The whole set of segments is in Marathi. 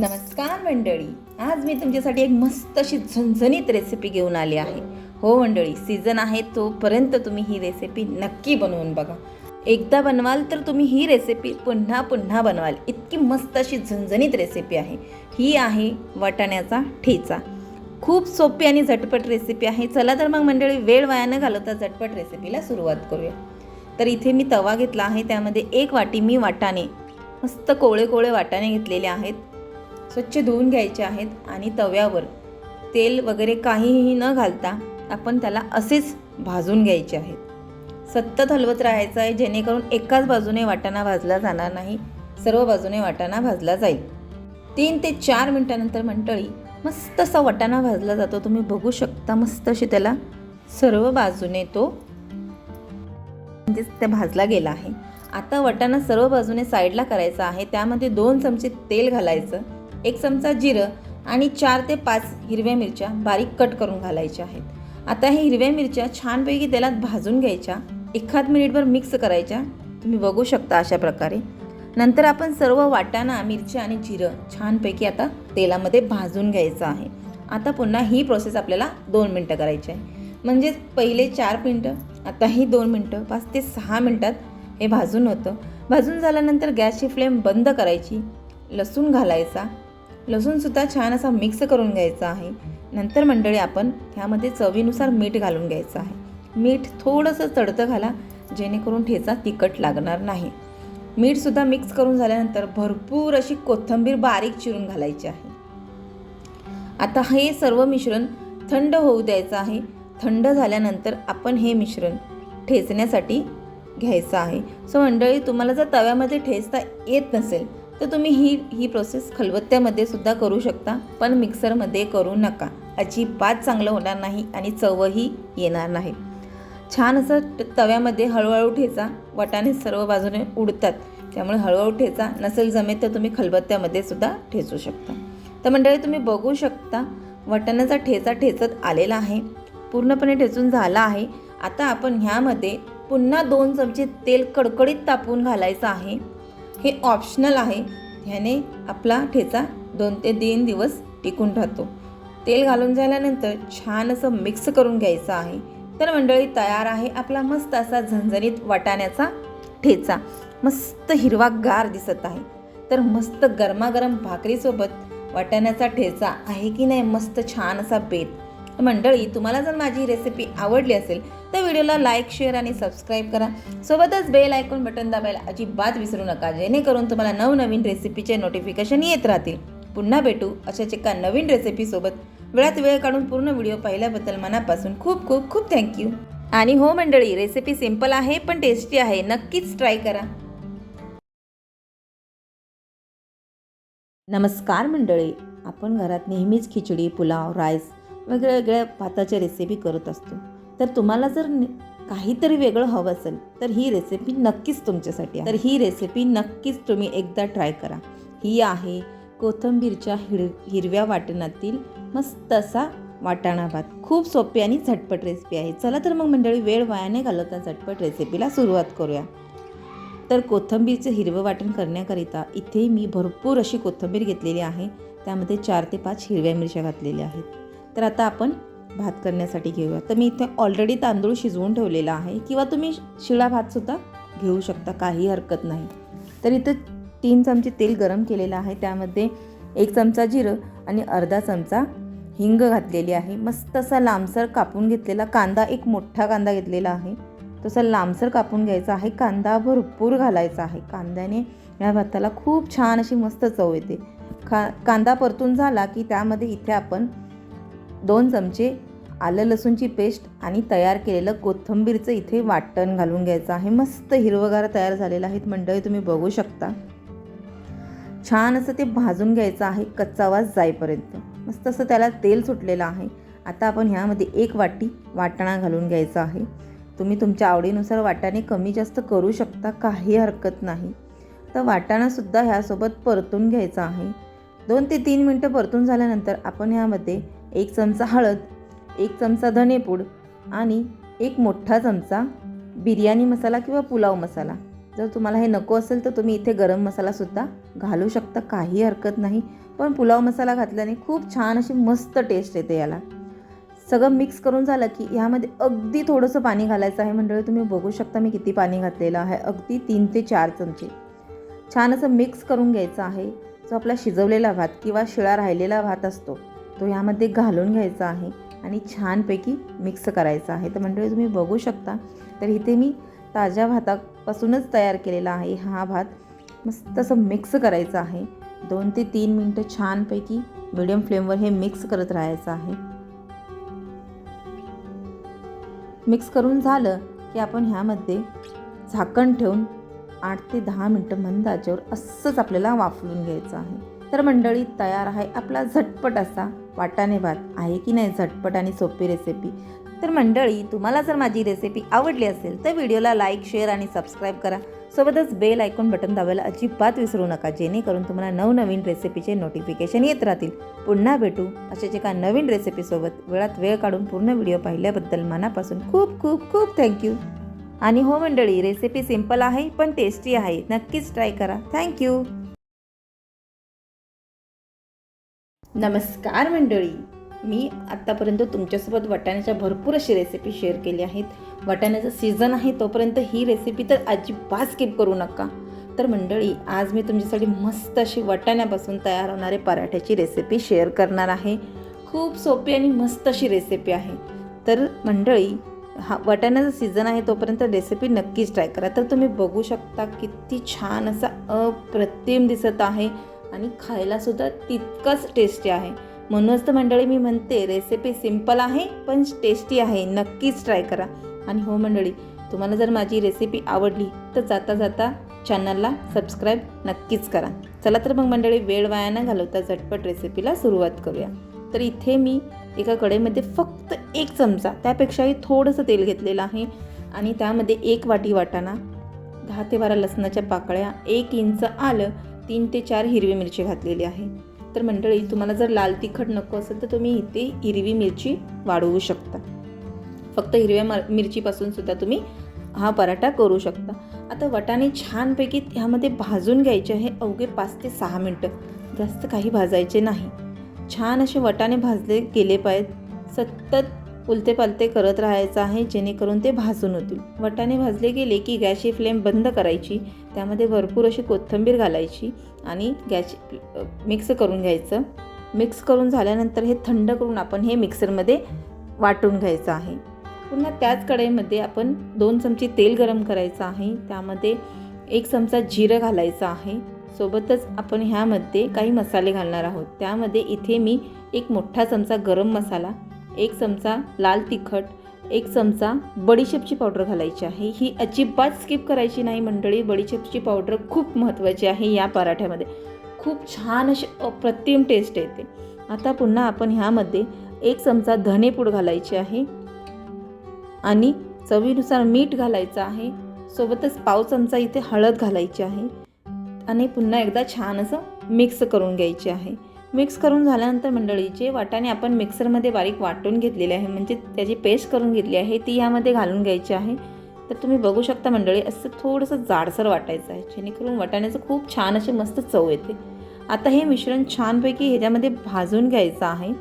नमस्कार मंडळी. आज मी तुमच्यासाठी एक मस्त अशी झणझणीत रेसिपी घेऊन आली आहे. हो मंडळी सीझन आहे तोपर्यंत तुम्ही ही रेसिपी नक्की बनवून बघा. एकदा बनवाल तर तुम्ही ही रेसिपी पुन्हा पुन्हा बनवाल. इतकी मस्त अशी झणझणीत रेसिपी आहे. ही आहे वाटाण्याचा ठेचा. खूप सोपी आणि झटपट रेसिपी आहे. चला तर मग मंडळी वेळ वाया न घालवता झटपट रेसिपीला सुरुवात करूया. तर इथे मी तवा घेतला आहे. त्यामध्ये एक वाटी मी वाटाणे मस्त कोवळे कोवळे वाटाणे घेतलेले आहेत. स्वच्छ धुवून घ्यायचे आहेत आणि तव्यावर तेल वगैरे काहीही न घालता आपण त्याला असेच भाजून घ्यायचे आहेत. सतत हलवत राहायचं आहे जेणेकरून एकाच बाजूने वाटाणा भाजला जाणार नाही सर्व बाजूने वाटाणा भाजला जाईल. तीन ते चार मिनटानंतर मंडळी मस्त असा वाटाणा भाजला जातो. तुम्ही बघू शकता मस्त अशी त्याला सर्व बाजूने तो म्हणजेच त्या भाजला गेला आहे. आता वाटाणा सर्व बाजूने साईडला करायचा आहे. त्यामध्ये दोन चमचे तेल घालायचं. एक चमचा जिरं आणि चार ते पाच हिरव्या मिरच्या बारीक कट करून घालायच्या आहेत. आता हे हिरव्या मिरच्या छानपैकी तेलात भाजून घ्यायच्या. एखाद मिनिटभर मिक्स करायच्या. तुम्ही बघू शकता अशा प्रकारे. नंतर आपण सर्व वाटाणा मिरच्या आणि जिरं छानपैकी आता तेलामध्ये भाजून घ्यायचं आहे. आता पुन्हा ही प्रोसेस आपल्याला दोन मिनटं करायची आहे. म्हणजेच पहिले चार मिनटं आता ही दोन मिनटं पाच ते सहा मिनटात हे भाजून होतं. भाजून झाल्यानंतर गॅसची फ्लेम बंद करायची. लसूण घालायचा. लसूणसुद्धा छान असा मिक्स करून घ्यायचा आहे. नंतर मंडळी आपण ह्यामध्ये चवीनुसार मीठ घालून घ्यायचं आहे. मीठ थोडंसं चढतं घाला जेणेकरून ठेचा तिखट लागणार नाही. मीठसुद्धा मिक्स करून झाल्यानंतर भरपूर अशी कोथिंबीर बारीक चिरून घालायची आहे. आता हे सर्व मिश्रण थंड होऊ द्यायचं आहे. थंड झाल्यानंतर आपण हे मिश्रण ठेचण्यासाठी घ्यायचं आहे. सो मंडळी तुम्हाला जर तव्यामध्ये ठेचता येत नसेल तर तुम्ही ही ही प्रोसेस खलबत्त्यामध्ये सुद्धा करू शकता पण मिक्सरमध्ये करू नका. अजिबात चांगलं होणार नाही आणि चवही येणार नाही. छान असं तव्यामध्ये हळूहळू ठेचा वटाने सर्व बाजूने उडतात. त्यामुळे हळूहळू ठेचा नसेल जमेत तर तुम्ही खलबत्त्यामध्ये सुद्धा ठेचू शकता. तर मंडळी तुम्ही बघू शकता वटाण्याचा ठेचा ठेचत आलेला आहे. पूर्णपणे ठेचून झाला आहे. आता आपण ह्यामध्ये पुन्हा दोन चमचे तेल कडकडीत तापवून घालायचं आहे. हे ऑप्शनल आहे. ह्याने आपला ठेचा दोन ते तीन दिवस टिकून राहतो. तेल घालून झाल्यानंतर छान असं मिक्स करून घ्यायचं आहे. तर मंडळी तयार आहे आपला मस्त असा झणझणीत वाटाण्याचा ठेचा. मस्त हिरवा गार दिसत आहे. तर मस्त गरमागरम भाकरीसोबत वाटाण्याचा ठेचा आहे की नाही? मस्त छान असा बेत. मंडळी तुम्हाला जर माझी रेसिपी आवडली असेल तर व्हिडिओला लाईक शेअर आणि सबस्क्राईब करा. सोबतच बेल ऐकून बटन दाबायला अजिबात विसरू नका जेणेकरून तुम्हाला नवनवीन रेसिपीचे नोटिफिकेशन येत राहतील. पुन्हा भेटू अशाच एका नवीन रेसिपीसोबत वेळात वेळ काढून पूर्ण व्हिडिओ पाहिल्याबद्दल मनापासून खूप खूप खूप थँक्यू आणि हो मंडळी रेसिपी सिंपल आहे पण टेस्टी आहे. नक्कीच ट्राय करा. नमस्कार मंडळी आपण घरात नेहमीच खिचडी पुलाव राईस वेगळ्या वेगळ्या भाताच्या रेसिपी करत असतो. तर तुम्हाला जर काहीतरी वेगळं हवं असेल तर ही रेसिपी नक्कीच तुमच्यासाठी आहे. तर ही रेसिपी नक्कीच तुम्ही एकदा ट्राय करा. ही आहे कोथिंबीरच्या हिर हिरव्या वाटणातील मस्त असा वाटाणा भात. खूप सोपी आणि झटपट रेसिपी आहे. चला तर मग मंडळी वेळ वायाने घालवता झटपट रेसिपीला सुरुवात करूया. तर कोथिंबीरचं हिरवं वाटण करण्याकरिता इथे मी भरपूर अशी कोथिंबीर घेतलेली आहे. त्यामध्ये चार ते पाच हिरव्या मिरच्या घातलेल्या आहेत. तर आता आपण भात करण्यासाठी घेऊया. तर मी इथे ऑलरेडी तांदूळ शिजवून ठेवलेला आहे. किंवा तुम्ही शिळा भातसुद्धा घेऊ शकता. काही हरकत नाही. तर इथं तीन चमचे तेल गरम केलेलं आहे. त्यामध्ये एक चमचा जिरं आणि अर्धा चमचा हिंग घातलेली आहे. मस्त असा लांबसर कापून घेतलेला कांदा एक मोठा कांदा घेतलेला आहे. तसा लांबसर कापून घ्यायचा आहे. कांदा भरपूर घालायचा आहे. कांद्याने या भाताला खूप छान अशी मस्त चव येते. खा कांदा परतून झाला की त्यामध्ये इथे आपण दोन चमचे आलं लसूणची पेस्ट आणि तयार केलेलं कोथिंबीरचं इथे वाटण घालून घ्यायचं आहे. मस्त हिरवगार तयार झालेलं आहेत मंडळी तुम्ही बघू शकता. छान असं ते भाजून घ्यायचं आहे कच्चा वास जाईपर्यंत. मस्त असं त्याला तेल सुटलेलं आहे. आता आपण ह्यामध्ये एक वाटी वाटाणा घालून घ्यायचा आहे. तुम्ही तुमच्या आवडीनुसार वाटाणे कमी जास्त करू शकता काही हरकत नाही. तर वाटाणासुद्धा ह्यासोबत परतून घ्यायचा आहे. दोन ते तीन मिनटं परतून झाल्यानंतर आपण ह्यामध्ये एक चमचा हळद एक चमचा धनेपूड आणि एक मोठा चमचा बिर्याणी मसाला किंवा पुलाव मसाला. जर तुम्हाला हे नको असेल तर तुम्ही इथे गरम मसालासुद्धा घालू शकता काही हरकत नाही. पण पुलाव मसाला घातल्याने खूप छान अशी मस्त टेस्ट येते याला. सगळं मिक्स करून झालं की ह्यामध्ये अगदी थोडंसं पाणी घालायचं आहे. मंडळी तुम्ही बघू शकता मी किती पाणी घातलेलं आहे. अगदी तीन ते चार चमचे. छान असं मिक्स करून घ्यायचं आहे. जो आपला शिजवलेला भात किंवा शिळा राहिलेला भात असतो तो ह्यामध्ये घालून घ्यायचा आहे आणि छानपैकी मिक्स करायचा आहे. तर मंडळी तुम्ही बघू शकता. तर इथे मी ताज्या भातापासूनच तयार केलेला आहे हा भात. मस्त असं मिक्स करायचं आहे. दोन ते तीन मिनटं छानपैकी मिडियम फ्लेमवर हे मिक्स करत राहायचं आहे. मिक्स करून झालं की आपण ह्यामध्ये झाकण ठेवून आठ ते दहा मिनटं मंद आचेवर असंच आपल्याला वाफलून घ्यायचं आहे. तर मंडळी तयार आहे आपला झटपट असा वाटाणे भात आहे की नाही? झटपट आणि सोपी रेसिपी तर मंडळी तुम्हाला जर माझी रेसिपी आवडली असेल तर व्हिडिओला लाईक शेअर आणि सबस्क्राईब करा. सोबतच बेल आयकॉन बटन दाबायला अजिबात विसरू नका जेणेकरून तुम्हाला नवनवीन रेसिपीचे नोटिफिकेशन येत राहतील. पुन्हा भेटू अशाच एका नवीन रेसिपीसोबत वेळात वेळ काढून पूर्ण व्हिडिओ पाहिल्याबद्दल मनापासून खूप खूप खूप थँक्यू आणि हो मंडळी रेसिपी सिंपल आहे पण टेस्टी आहे. नक्कीच ट्राय करा. थँक्यू नमस्कार मंडळी. मी आत्तापर्यंत तुमच्यासोबत वाटाण्याच्या भरपूर अशी रेसिपी शेअर केली आहेत. वाटाण्याचा सीझन आहे तोपर्यंत ही रेसिपी तर अजिबात स्किप करू नका. तर मंडळी आज मी तुमच्यासाठी मस्त अशी वाटाण्यापासून तयार होणारे पराठ्याची रेसिपी शेअर करणार आहे. खूप सोपी आणि मस्त अशी रेसिपी आहे. तर मंडळी हा वाटाण्याचा सीझन आहे तोपर्यंत रेसिपी नक्कीच ट्राय करा. तर तुम्ही बघू शकता किती छान असा अप्रतिम दिसत आहे. आणि खायलासुद्धा तितकंच टेस्टी आहे. म्हणूनच तर मंडळी मी म्हणते रेसिपी सिंपल आहे पण टेस्टी आहे. नक्कीच ट्राय करा. आणि हो मंडळी तुम्हाला जर माझी रेसिपी आवडली तर जाता जाता चॅनलला सबस्क्राईब नक्कीच करा. चला तर मग मंडळी वेळ वाया न घालवता झटपट रेसिपीला सुरुवात करूया. तर इथे मी एका कडेमध्ये फक्त एक चमचा त्यापेक्षाही थोडंसं तेल घेतलेलं आहे. आणि त्यामध्ये एक वाटी वाटाणा दहा ते बारा लसणाच्या पाकळ्या एक इंच आलं तीन ते चार हिरवी मिरची घातलेली आहे. तर मंडळी तुम्हाला जर लाल तिखट नको असेल तर तुम्ही इथे हिरवी मिरची वाढवू शकता. फक्त हिरव्या मर मिरचीपासून सुद्धा तुम्ही हा पराठा करू शकता. आता वटाणे छानपैकी ह्यामध्ये भाजून घ्यायचे आहे अवघे पाच ते सहा मिनटं. जास्त काही भाजायचे नाही. छान असे वटाणे भाजले गेले पाहिजेत. सतत उलते पालते करत राहायचं आहे जेणेकरून ते भाजून होतील. वटाणे भाजले गेले की गॅसची फ्लेम बंद करायची. त्यामध्ये भरपूर अशी कोथिंबीर घालायची आणि गॅस मिक्स करून घ्यायचं. मिक्स करून झाल्यानंतर हे थंड करून आपण हे मिक्सरमध्ये वाटून घ्यायचं आहे. पुन्हा त्याच कढईमध्ये आपण दोन चमचे तेल गरम करायचं आहे. त्यामध्ये एक चमचा जिरं घालायचं आहे. सोबतच आपण ह्यामध्ये काही मसाले घालणार आहोत. त्यामध्ये इथे मी एक मोठा चमचा गरम मसाला एक चमचा लाल तिखट एक चमचा बडीशेपची पावडर घालायची आहे. ही अजिबात स्किप करायची नाही मंडळी. बडीशेपची पावडर खूप महत्त्वाची आहे या पराठ्यामध्ये. खूप छान अशी अप्रतिम टेस्ट येते. आता पुन्हा आपण ह्यामध्ये एक चमचा धनेपूड घालायची आहे. आणि चवीनुसार मीठ घालायचं आहे. सोबतच पाव चमचा इथे हळद घालायची आहे. आणि पुन्हा एकदा छान असं मिक्स करून घ्यायची आहे. मिक्स करून झाल्यानंतर मंडळी जे वाटाणे आपण मिक्सरमध्ये बारीक वाटून घेतलेले आहे. म्हणजे त्याची पेस्ट करून घेतली आहे. ती यामध्ये घालून घ्यायची आहे. तर तुम्ही बघू शकता मंडळी असं थोडंसं जाडसर वाटायचं आहे. जेणेकरून वाटाण्याचं खूप छान अशी मस्त चव येते. आता हे मिश्रण छानपैकी ह्याच्यामध्ये भाजून घ्यायचं आहे.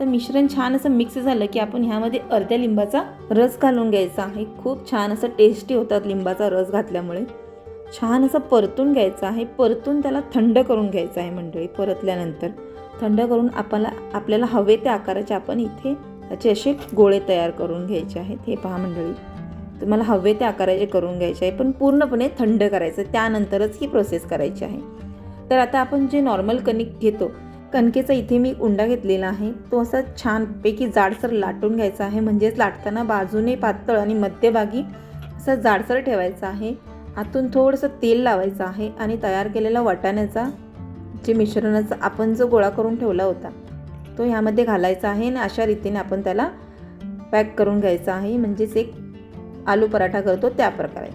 तर मिश्रण छान असं मिक्स झालं की आपण ह्यामध्ये अर्ध्या लिंबाचा रस घालून घ्यायचा आहे. खूप छान असं टेस्टी होतात लिंबाचा रस घातल्यामुळे. छान असं परतून घ्यायचं आहे. परतून त्याला थंड करून घ्यायचं आहे मंडळी परतल्यानंतर. थंड करून आपल्याला आपल्याला हवे त्या आकाराचे आपण इथे त्याचे असे गोळे तयार करून घ्यायचे आहेत. हे पहा मंडळी. तुम्हाला हवे त्या आकाराचे करून घ्यायचे आहे. पण पूर्णपणे थंड करायचं त्यानंतरच ही प्रोसेस करायची आहे. तर आता आपण जे नॉर्मल कणिक घेतो कणकेचा इथे मी उंडा घेतलेला आहे. तो असा छानपैकी जाडसर लाटून घ्यायचा आहे. म्हणजेच लाटताना बाजूने पातळ आणि मध्यभागी असा जाडसर ठेवायचा आहे. आतून थोडंसं तेल लावायचं आहे आणि तयार केलेला वाटाण्याचा जे मिश्रणाचा आपण जो गोळा करून ठेवला होता तो ह्यामध्ये घालायचा आहे आणि अशा रीतीने आपण त्याला पॅक करून घ्यायचा आहे. म्हणजेच एक आलू पराठा करतो त्या प्रकारे.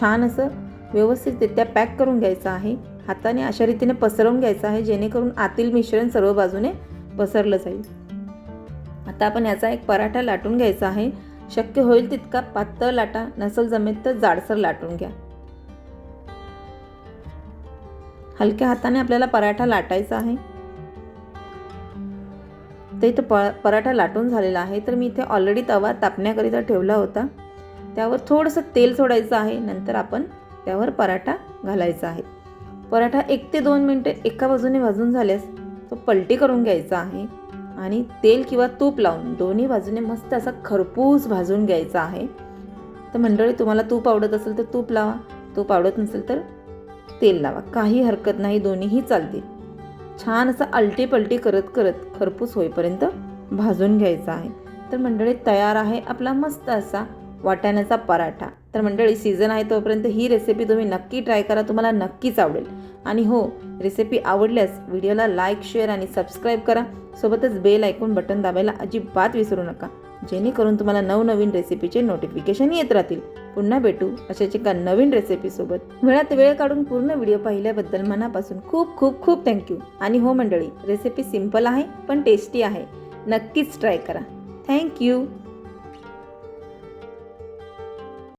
छान असं व्यवस्थितरित्या पॅक करून घ्यायचं आहे. हाताने अशा रीतीने पसरवून घ्यायचं आहे जेणेकरून आतील मिश्रण सर्व बाजूने पसरलं जाईल. आता आपण याचा एक पराठा लाटून घ्यायचा आहे. शक्य होईल तितका पातळ लाटा नसल जमेल तर जाडसर लाटून घ्या. हलक्या हाताने आपल्याला पराठा लाटायचा आहे. तर इथं प पराठा लाटून झालेला आहे. तर मी इथे ऑलरेडी तवा तापण्याकरिता ठेवला होता. त्यावर थोडंसं तेल सोडायचं आहे. नंतर आपण त्यावर पराठा घालायचा आहे. पराठा एक ते दोन मिनटे एका बाजूने भाजून झाल्यास तो पलटी करून घ्यायचा आहे. आणि तेल किंवा तूप लावून दोन्ही बाजूने मस्त असा खरपूस भाजून घ्यायचा आहे. तर मंडळी तुम्हाला तूप आवडत असेल तर तूप लावा. तूप आवडत नसेल तर तेल लावा. काही हरकत नाही दोन्हीही चालतील. छान असं आलटी पलटी करत करत खरपूस होईपर्यंत भाजून घ्यायचा आहे. तर मंडळी तयार आहे आपला मस्त असा वाटाण्याचा पराठा. तर मंडळी सीझन आहे तोपर्यंत ही रेसिपी तुम्ही नक्की ट्राय करा. तुम्हाला नक्कीच आवडेल. आणि हो रेसिपी आवडल्यास व्हिडिओला लाईक शेअर आणि सबस्क्राईब करा. सोबतच बेल ऐकून बटन दाबायला अजिबात विसरू नका. जेणेकरून तुम्हाला नवनवीन रेसिपीचे नोटिफिकेशन येत राहतील. पुन्हा भेटू अशाच एका नवीन रेसिपीसोबत वेळात वेळ काढून पूर्ण व्हिडिओ पाहिल्याबद्दल मनापासून खूप खूप खूप थँक्यू आणि हो मंडळी रेसिपी सिंपल आहे पण टेस्टी आहे. नक्कीच ट्राय करा. थँक्यू